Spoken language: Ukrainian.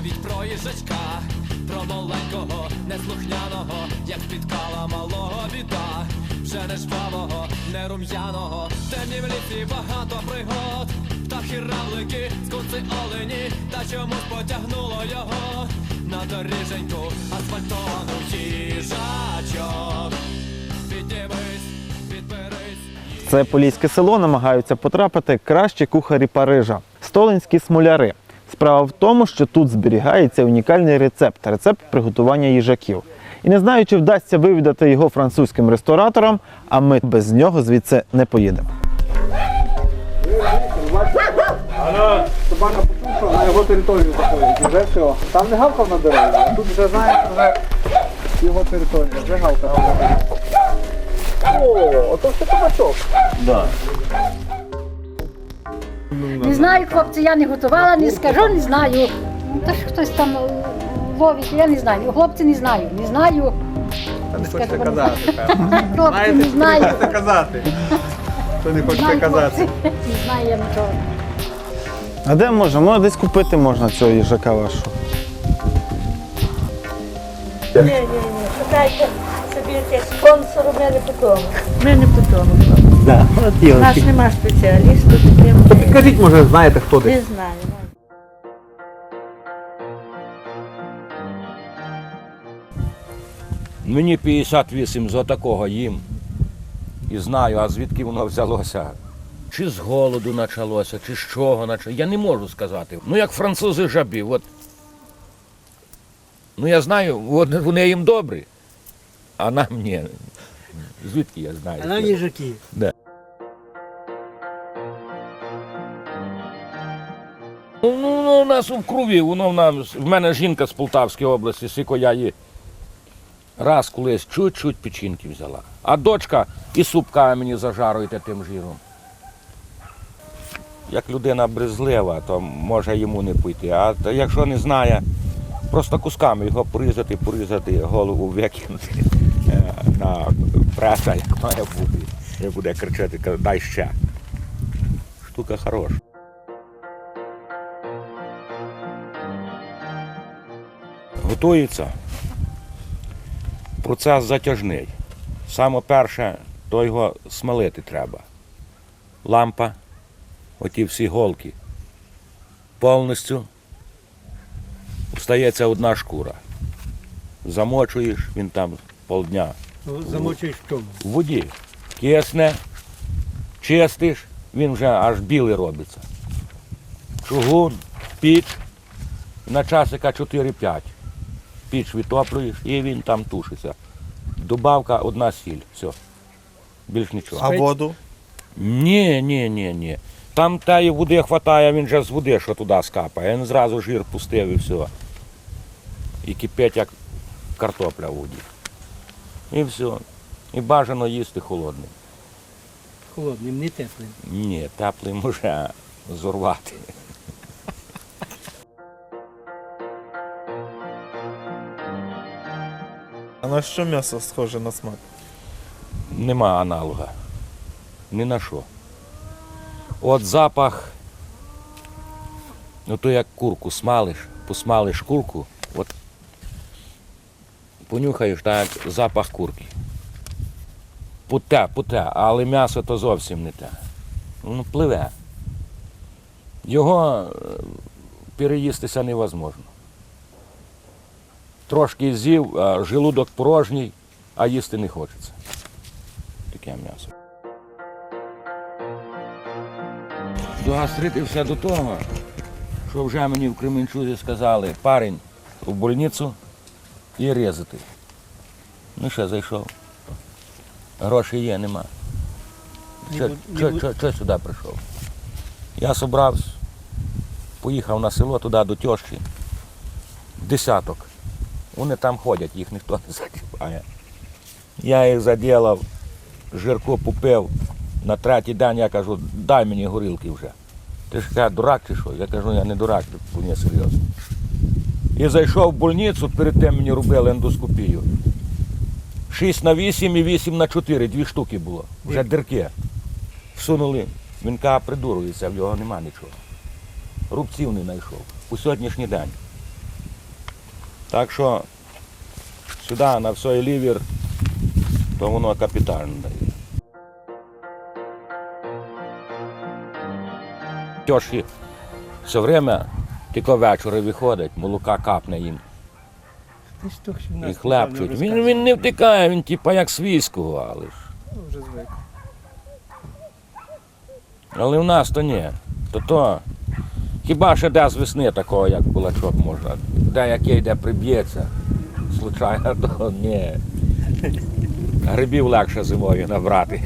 Розповідь про їжачка, про маленького, неслухняного, як спіткала малого біда, вже не жвавого, не рум'яного, темні в лісі багато пригод, птахи равлики, скунси олені, та чомусь потягнуло його на доріженьку асфальтовану їжачок. Піднімись, підберись. Це поліське село намагаються потрапити кращі кухарі Парижа столинські смоляри. Справа в тому, що тут зберігається унікальний рецепт рецепт приготування їжаків. І не знаю, чи вдасться вивідати його французьким рестораторам, а ми без нього звідси не поїдемо. Собака що на його територію заходить. Вже все. Там не гавкав на дорозі, а тут вже знаєш, вже його територія, вже гавкав. О, ото все кабачок. Не знаю, хлопці, я не готувала, не скажу, не знаю. Та ж хтось там ловить, я не знаю. Хлопці не знаю, не знаю. Та не хочете хочете казати, казати, Хлопці не знаю. казати. Що не Знаю, хлопці. Не знаю я нічого. А де можна? Може, десь купити можна цього їжака вашого. Ні, ні, ні. Шукайте собі якесь спонсор у мене по тому. У мене по тому. Да. У нас нема спеціалісту, таким Скажіть, може, знаєте, хто не знаю. Мені 58 за такого їм. І знаю, а звідки воно взялося. Чи з голоду почалося, чи з чого почалося. Я не можу сказати. Ну, як французи жабі. От. Ну, я знаю, от вони їм добрі, а нам ні. Звідки я знаю? А нам їжаки. Да. Нас в крові, воно в нас. В мене жінка з Полтавської області, сіко я її раз колись чуть-чуть печінки взяла. А дочка і супка мені зажаруєте тим жиром. Як людина брезлива, то може йому не пойти. А якщо не знає, просто кусками його порізати, порізати, голову викинути е, на преса, як має бути. І буде кричати, дай ще. Штука хороша. Готується. Процес затяжний. Саме перше, то його смалити треба. Лампа, оті всі голки. Повністю встається одна шкура. Замочуєш, він там полдня Замочуєш в чому? в воді. Кисне, чистиш, він вже аж білий робиться. Чугун, піч, на часика 4-5. Піч відтоплюєш і він там тушиться. Добавка одна сіль. Все. Більш нічого. А воду? Ні, ні, ні, ні. Там тієї води вистачає, він же з води, що туди скапає. Він зразу жир пустив і все. І кипить, як картопля в воді. І все. І бажано їсти холодним. Холодним, не теплим. Ні, теплий може зорвати. На що м'ясо схоже на смак? Нема аналога. Ні на що. От запах, ну то як курку смалиш, посмалиш курку, от понюхаєш так запах курки. Путе, путе, але м'ясо то зовсім не те. Воно пливе. Його е, переїстися невозможно. Трошки з'їв, а желудок порожній, а їсти не хочеться. Таке м'ясо. До гастрити все до того, що вже мені в Кременчузі сказали, парень в больницю і різати. Ну що, зайшов. Грошей є, нема. Що, що, що, що сюди прийшов? Я собрався, поїхав на село туди до тьощі. Десяток. Вони там ходять, їх ніхто не задіває. Я їх заділав, жирку попив. На третій день я кажу, дай мені горілки вже. Ти ж каже, дурак чи що? Я кажу, я не дурак, мені серйозно. І зайшов в больницю, перед тим мені робили ендоскопію. 6 на 8 і 8 на 4, дві штуки було. Вже дирки. Всунули. Він каже, придурується, в нього нема нічого. Рубців не знайшов. у сьогоднішній день. Так що сюди на всій лівір, то воно капітально дає. Тьоші все время тільки ввечері виходить, молока капне їм і хлебчуть. Він, він не втикає, він типа як свійського, але ж. Ну, Вже звик. Але в нас то ні. То то. Хіба ще де з весни такого, як кулачок можна. Де який йде приб'ється. Случайно, то ні. Грибів легше зимою набрати.